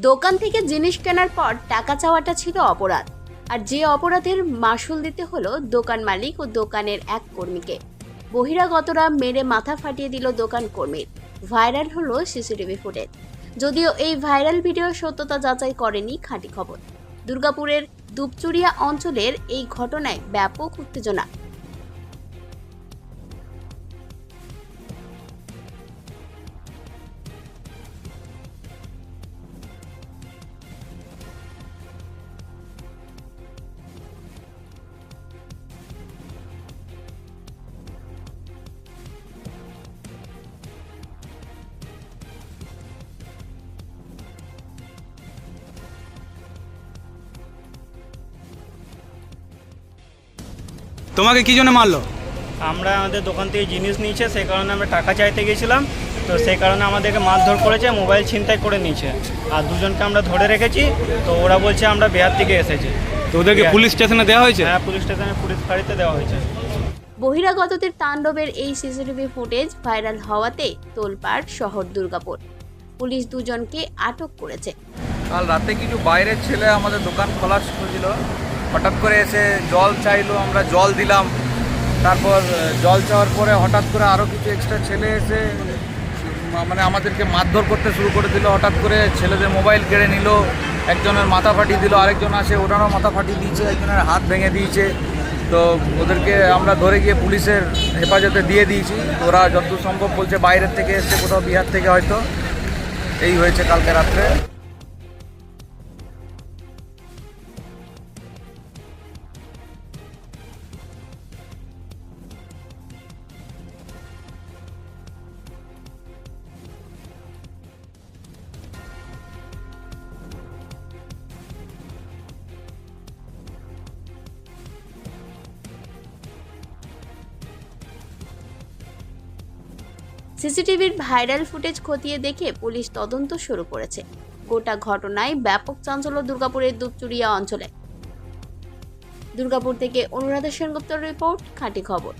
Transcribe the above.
দোকান থেকে জিনিস কেনার পর টাকা চাওয়াটা ছিল অপরাধ। আর যে অপরাধের মাসুল দিতে হলো দোকান মালিক ও দোকানের এক কর্মীকে। বহিরাগতরা মেরে মাথা ফাটিয়ে দিল দোকান কর্মীর। ভাইরাল হলো সিসিটিভি ফুটেজ। যদিও এই ভাইরাল ভিডিওর সত্যতা যাচাই করেনি খাঁটি খবর। দুর্গাপুরের দুপচুরিয়া অঞ্চলের এই ঘটনায় ব্যাপক উত্তেজনা। তোমাকে কি জন্য মারলো? আমরা আমাদের দোকান থেকে জিনিস নিয়েছে সেই কারণে আমরা টাকা চাইতে গেছিলাম। তো সেই কারণে আমাদেরকে মারধর করেছে মোবাইল ছিনতাই করে নিয়েছে। আর দুজনকে আমরা ধরে রেখেছি তো ওরা বলছে আমরা বিহার থেকে এসেছি। তো ওদেরকে পুলিশ স্টেশনে দেওয়া হয়েছে? হ্যাঁ পুলিশ স্টেশনে পুলিশ ফাঁড়িতে দেওয়া হয়েছে। বহিরাগতদের তাণ্ডবের এই সিসিটিভি ফুটেজ ভাইরাল হওয়াতে তোলপাড় শহর দুর্গাপুর। পুলিশ দুজনকে আটক করেছে। কাল রাতে কিছু বাইরের ছেলে আমাদের দোকান খোলার ছিল। হঠাৎ করে এসে জল চাইলো, আমরা জল দিলাম। তারপর জল চাওয়ার পরে হঠাৎ করে আরও কিছু এক্সট্রা ছেলে এসে মানে আমাদেরকে মারধর করতে শুরু করে দিল। হঠাৎ করে ছেলেদের মোবাইল কেড়ে নিল, একজনের মাথা ফাটিয়ে দিল, আরেকজন আসে, ওনারও মাথা ফাটিয়ে দিয়েছে, একজনের হাত ভেঙে দিয়েছে। তো ওদেরকে আমরা ধরে গিয়ে পুলিশের হেফাজতে দিয়ে দিয়েছি। ওরা যতদূর সম্ভব বলছে বাইরের থেকে এসছে, কোথাও বিহার থেকে হয়তো। এই হয়েছে কালকে রাত্রে। সিসিটিভির ভাইরাল ফুটেজ খতিয়ে দেখে পুলিশ তদন্ত শুরু করেছে। গোটা ঘটনায় ব্যাপক চাঞ্চল্য দুর্গাপুরের দুপচুরিয়া অঞ্চলে। দুর্গাপুর থেকে অনুরাধা সেনগুপ্তর রিপোর্ট, খাঁটি খবর।